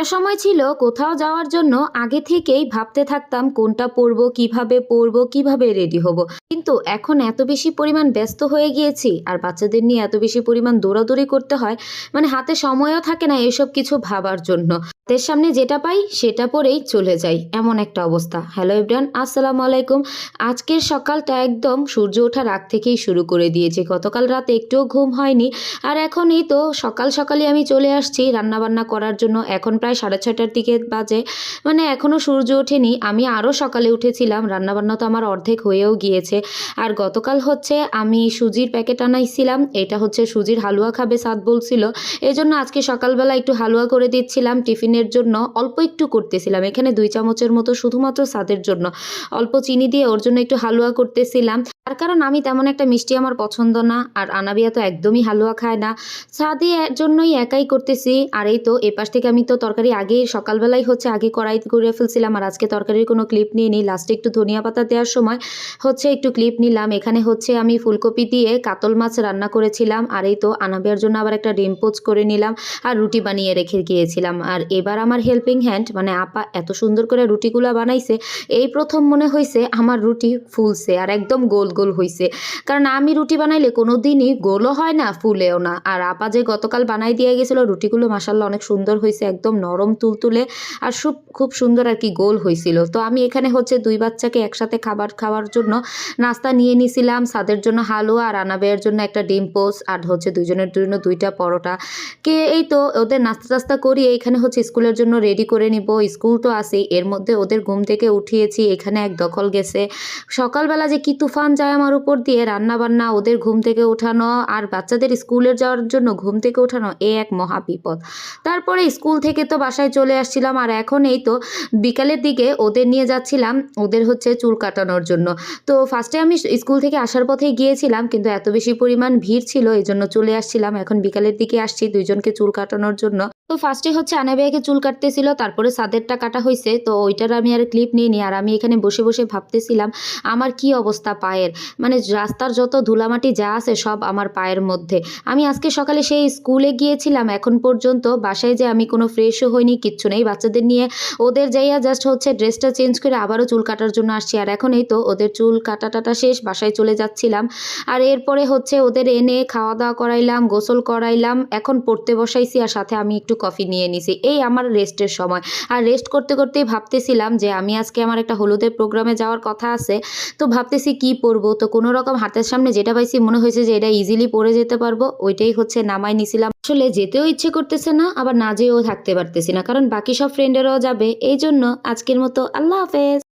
একটা সময় ছিল কোথাও যাওয়ার জন্য আগে থেকেই ভাবতে থাকতাম কোনটা পরবো, কীভাবে পরবো, কীভাবে রেডি হব। কিন্তু এখন এত বেশি পরিমাণ ব্যস্ত হয়ে গিয়েছি আর বাচ্চাদের নিয়ে এত বেশি পরিমাণ দৌড়াদৌড়ি করতে হয় মানে হাতে সময়ও থাকে না এসব কিছু ভাবার জন্য। হাতের সামনে যেটা পাই সেটা পরেই চলে যাই, এমন একটা অবস্থা। হ্যালো ইব্রান আসসালামু আলাইকুম। আজকের সকালটা একদম সূর্য ওঠার আগ থেকেই শুরু করে দিয়েছি। গতকাল রাতে একটুও ঘুম হয়নি আর এখনই তো সকাল সকালে আমি চলে আসছি রান্নাবান্না করার জন্য। এখন প্রায় সাড়ে ছয়টার দিকে বাজে। মানে এখনও সূর্য ওঠেনি। আমি আরও সকালে উঠেছিলাম। রান্নাবান্না তো আমার অর্ধেক হয়েও গিয়েছে। আর গতকাল হচ্ছে আমি সুজির প্যাকেট আনাইছিলাম। এটা হচ্ছে সুজির হালুয়া খাবে সাদ বলছিল। এই জন্য আজকে সকালবেলা একটু হালুয়া করে দিচ্ছিলাম টিফিনের জন্য। অল্প একটু করতেছিলাম। এখানে দুই চামচের মতো শুধুমাত্র সাদের জন্য। অল্প চিনি দিয়ে ওর জন্য একটু হালুয়া করতেছিলাম। তার কারণ আমি তেমন একটা মিষ্টি আমার পছন্দ না, আর আনাবিয়া তো একদমই হালুয়া খায় না। এর জন্যই একাই করতেছি, আর এই তো এপাশ থেকে আমি তো তরকারি আগে সকালবেলাই হচ্ছে আগে কড়াই করে ফেলছিলাম, আর আজকে তরকারির কোনো ক্লিপ নিয়ে নিই লাস্টে একটু ধনিয়া পাতা দেওয়ার সময় হচ্ছে একটু ক্লিপ নিলাম। এখানে হচ্ছে আমি ফুলকপি দিয়ে কাতল মাছ রান্না করেছিলাম, আর এই তো আনাবিয়ার জন্য আবার একটা ডিম পোচ করে নিলাম, আর রুটি বানিয়ে রেখে গিয়েছিলাম। আর এবার আমার হেল্পিং হ্যান্ড মানে আপা এত সুন্দর করে রুটিগুলো বানাইছে, এই প্রথম মনে হয়েছে আমার রুটি ফুলছে, আর একদম গোল। গোল হয়েছে কারণ আমি রুটি বানাইলে কোনো দিনই গোলও হয় না, ফুলেও না। আর আপা যে গতকাল বানাই দিয়ে গেছিল, রুটিগুলো মাসাল্লাহ অনেক সুন্দর হয়েছে একদম নরম তুলতুলে আর খুব খুব সুন্দর আর কি গোল হয়েছিল তো আমি এখানে হচ্ছে দুই বাচ্চাকে একসাথে খাবার খাওয়ার জন্য নাস্তা নিয়ে নিছিলাম সাদের জন্য হালুয়া আর আনাবের জন্য একটা ডিম পোস আর হচ্ছে দুজনের জন্য দুইটা পরোটা। কে এই তো ওদের নাস্তা টাস্তা করিয়ে এখানে হচ্ছে স্কুলের জন্য রেডি করে নিব। স্কুল তো আছেই, এর মধ্যে ওদের ঘুম থেকে উঠিয়েছি, এখানে এক দখল গেছে। সকালবেলা যে কি তুফান যায় আমার উপর দিয়ে রান্না বান্না ওদের ঘুম থেকে ওঠানো আর বাচ্চাদের স্কুলের যাওয়ার জন্য ঘুম থেকে ওঠানো এ এক মহা বিপদ। তারপরে স্কুল থেকে তো বাসায় চলে আসছিলাম আর এখন এই তো বিকালের দিকে ওদের নিয়ে যাচ্ছিলাম, ওদের হচ্ছে চুল কাটানোর জন্য। তো ফার্স্টে আমি স্কুল থেকে আসার পথে গিয়েছিলাম কিন্তু এত বেশি পরিমাণ ভিড় ছিল এই জন্য চলে আসছিলাম। এখন বিকালের দিকে আসছি, দুইজনকে চুল কাটানোর জন্য। তো ফার্স্টে হচ্ছে আনাবিয়াকে চুল কাটতেছিল, তারপরে সাদেরটা কাটা হয়েছে তো ওইটার আমি আর ক্লিপ নিইনি, আর আমি এখানে বসে বসে ভাবতেছিলাম, আমার কি অবস্থা পায়ের? মানে রাস্তার যত ধুলামাটি যা আছে সব আমার পায়ের মধ্যে। আমি আজকে সকালে সেই স্কুলে গিয়েছিলাম, এখন পর্যন্ত বাসায় যে আমি কোনো ফ্রেশও হইনি, কিচ্ছু নেই। বাচ্চাদের নিয়ে ওদের যাইয়া জাস্ট হচ্ছে ড্রেসটা চেঞ্জ করে আবারও চুল কাটার জন্য আসছি, আর এখন এই তো ওদের চুল কাটা টাটা শেষ, বাসায় চলে যাচ্ছিলাম। আর এরপরে হচ্ছে ওদের এনে খাওয়া দাওয়া করাইলাম, গোসল করাইলাম, এখন পড়তে বসাইছি, আর সাথে আমি একটু কফি নিয়ে নিছি। এই আমার রেস্টের সময়। আর রেস্ট করতে করতেই ভাবতেছিলাম যে আমি আজকে আমার একটা হলুদের প্রোগ্রামে যাওয়ার কথা আছে। তো ভাবতেছি কি পরবো? তো কোনো রকম হাতের সামনে যেটা পাইছি মনে হয়েছে যে এটা ইজিলি পরে যেতে পারব। ওইটাই হচ্ছে নামাই নিছিলাম। আসলে যেতেও ইচ্ছে করতেছে না, আবার না যেয়েও থাকতে পারতেছি না। কারণ বাকি সব ফ্রেন্ডেরাও যাবে। এই জন্য আজকের মতো আল্লাহ হাফেজ।